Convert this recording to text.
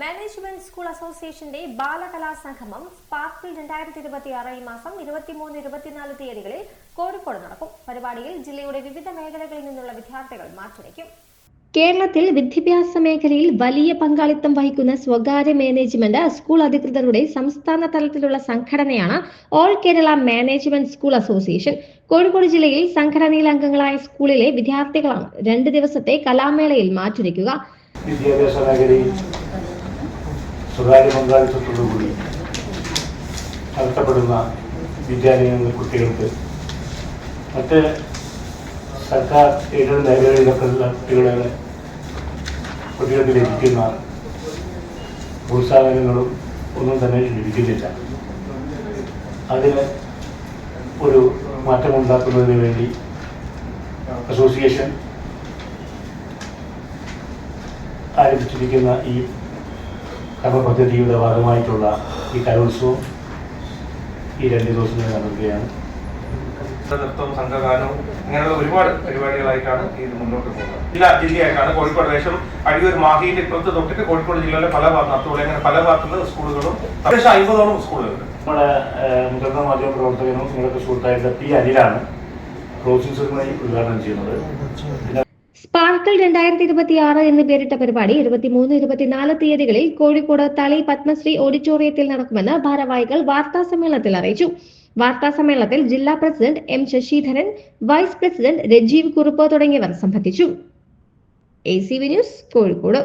Management school അസോസിയേഷന്റെ ബാലകലാ സംഗമം സ്പാർക്കിൽ രണ്ടായിരത്തി ഇരുപത്തി ആറ് ഈ മാസം ഇരുപത്തിമൂന്ന് ഇരുപത്തിനാല് തീയതികളിൽ കോഴിക്കോട് നടക്കും. പരിപാടിയിൽ ജില്ലയുടെ വിവിധ മേഖലകളിൽ നിന്നുള്ള വിദ്യാർത്ഥികൾ മാറ്റുരയ്ക്കും കേരളത്തിൽ വിദ്യാഭ്യാസ മേഖലയിൽ വലിയ പങ്കാളിത്തം വഹിക്കുന്ന സ്വകാര്യ മാനേജ്മെന്റ് സ്കൂൾ അധികൃതരുടെ സംസ്ഥാന തലത്തിലുള്ള സംഘടനയാണ് all Kerala management school association. Kozhikode ജില്ലയിൽ സംഘടനയിലെ അംഗങ്ങളായ സ്കൂളിലെ വിദ്യാർത്ഥികളാണ് രണ്ട് ദിവസത്തെ കലാമേളയിൽ മാറ്റുരയ്ക്കുക വിദ്യാഭ്യാസ മേഖലയിൽ സ്വകാര്യ പങ്കാളിത്തത്തോടുകൂടി നടത്തപ്പെടുന്ന വിദ്യാലയങ്ങളിലെ കുട്ടികൾക്ക് മറ്റ് സർക്കാർ എയ്ഡഡ് ലൈബ്രറിയിലൊക്കെ കുട്ടികളെ കുട്ടികൾക്ക് ലഭിക്കുന്ന പ്രോത്സാഹനങ്ങളും ഒന്നും തന്നെ ലഭിക്കുന്നില്ല. അതിന് ഒരു മാറ്റമുണ്ടാക്കുന്നതിന് വേണ്ടി അസോസിയേഷൻ ആരംഭിച്ചിരിക്കുന്ന ഈ കർമ്മ പദ്ധതിയുടെ ഭാഗമായിട്ടുള്ള ഈ കലോത്സവം ഈ രണ്ട് ദിവസങ്ങൾ നടക്കുകയാണ്. നൃത്തവും സംഘഗാനവും അങ്ങനെയുള്ള ഒരുപാട് പരിപാടികളായിട്ടാണ് ഇത് മുന്നോട്ട് പോകുന്നത്. ജില്ലാ ജില്ലയായിട്ടാണ് കോഴിക്കോട് ദേശം അടിയൊരു മാഹിയിലെ ഇപ്പുറത്ത് തൊട്ടിട്ട് കോഴിക്കോട് ജില്ലയിലെ പല ഭാഗം അതുപോലെ അങ്ങനെ പല ഭാഗത്തുള്ള സ്കൂളുകളും ഏകദേശം അമ്പതോളം സ്കൂളുകളുണ്ട്. നമ്മുടെ മുതിർന്ന മാധ്യമ പ്രവർത്തകനും നിങ്ങളുടെ സുഹൃത്തായിട്ടുള്ള പി അനിലാണ് ക്ലോസിംഗ് സെറിമണി ഉദ്ഘാടനം ചെയ്യുന്നത്. സ്പാർക്കിൾ രണ്ടായിരത്തി ഇരുപത്തി ആറ് എന്ന് പേരിട്ട പരിപാടി ഇരുപത്തിമൂന്ന് ഇരുപത്തിനാല് തീയതികളിൽ കോഴിക്കോട് തളി പത്മശ്രീ ഓഡിറ്റോറിയത്തിൽ നടക്കുമെന്ന് ഭാരവാഹികൾ വാർത്താ സമ്മേളനത്തിൽ അറിയിച്ചു. വാർത്താ സമ്മേളനത്തിൽ ജില്ലാ president M Sasidharan vice president Rajeev Kurup തുടങ്ങിയവർ സംബന്ധിച്ചു. A C V news Kozhikode.